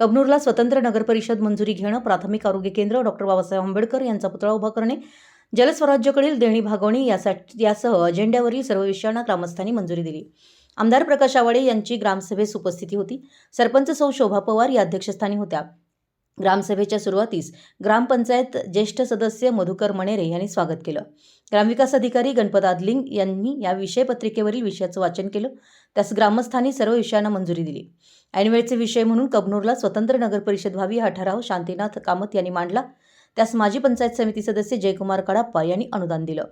कबनूरला स्वतंत्र नगरपरिषद मंजुरी घेणं प्राथमिक आरोग्य केंद्र डॉक्टर बाबासाहेब आंबेडकर यांचा पुतळा उभा करणे जलस्वराज्याकडील देणी भागवणी यासाठी यासह अजेंड्यावरील सर्व विषयांना ग्रामस्थांनी मंजुरी दिली. आमदार प्रकाश आवाडे यांची ग्रामसभेस उपस्थिती होती. सरपंच सौ शोभा पवार या अध्यक्षस्थानी होत्या. ग्रामसभेच्या सुरुवातीस ग्रामपंचायत ज्येष्ठ सदस्य मधुकर मणेरे यांनी स्वागत केलं. ग्रामविकास अधिकारी गणपत आदलिंग यांनी या विषय पत्रिकेवरील विषयाचं वाचन केलं. त्यास ग्रामस्थांनी सर्व विषयांना मंजुरी दिली. ऐनवेळचे विषय म्हणून कबनूरला स्वतंत्र नगर परिषद व्हावी हा ठराव शांतीनाथ कामत यांनी मांडला. त्यास माजी पंचायत समिती सदस्य जयकुमार कडाप्पा यांनी अनुदान दिलं.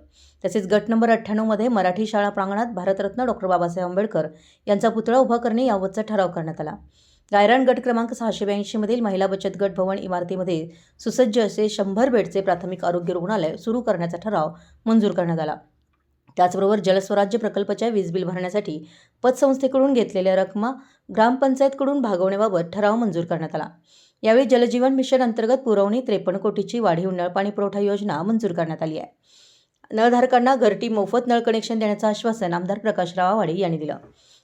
तसेच गट नंबर अठ्ठ्याण्णवमध्ये मराठी शाळा प्रांगणात भारतरत्न डॉक्टर बाबासाहेब आंबेडकर यांचा पुतळा उभा करणे याबाबतचा ठराव करण्यात आला. गायरान गट क्रमांक सहाशे ब्याऐंशीमधील महिला बचत गट भवन इमारतीमध्ये सुसज्ज असे शंभर बेडचे प्राथमिक आरोग्य रुग्णालय सुरू करण्याचा ठराव मंजूर करण्यात आला. त्याचबरोबर जलस्वराज्य प्रकल्पाच्या वीज बिल भरण्यासाठी पतसंस्थेकडून घेतलेल्या रकमा ग्रामपंचायतकडून भागवण्याबाबत ठराव मंजूर करण्यात आला. यावेळी जलजीवन मिशन अंतर्गत पुरवणी त्रेपन्न कोटीची वाढीव नळपाणी पुरवठा योजना मंजूर करण्यात आली आहे. नळधारकांना घरटी मोफत नळ कनेक्शन देण्याचं आश्वासन आमदार प्रकाश रावावाडे यांनी दिलं.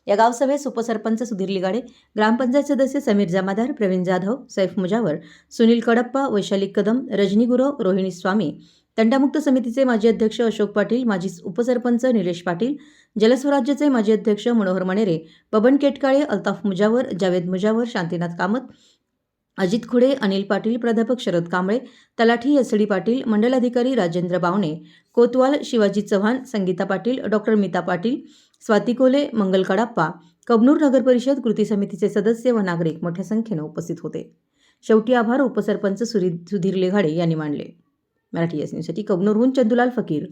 या गावसभेस उपसरपंच सुधीर लिगाडे ग्रामपंचायत सदस्य समीर जमादार प्रवीण जाधव सैफ मुजावर सुनील कडप्पा वैशाली कदम रजनी गुरव रोहिणी स्वामी. तंटामुक्त समितीचे माजी अध्यक्ष अशोक पाटील माजी उपसरपंच निलेश पाटील जलस्वराज्याचे माजी अध्यक्ष मनोहर मणेरे बबन केटकाळे अल्ताफ मुजावर जावेद मुजावर शांतीनाथ कामत अजित खुडे अनिल पाटील प्राध्यापक शरद कांबळे तलाठी एस डी पाटील मंडलाधिकारी राजेंद्र बावणे कोतवाल शिवाजी चव्हाण संगीता पाटील डॉक्टर मीता पाटील स्वाती कोले मंगल कडाप्पा कबनूर नगर परिषद कृती समितीचे सदस्य व नागरिक मोठ्या संख्येनं उपस्थित होते. शेवटी आभार उपसरपंच सुरी सुधीर लेघाडे यांनी मानले. मराठी एस न्यूजसाठी कबनूरहून चंदुलाल फकीर.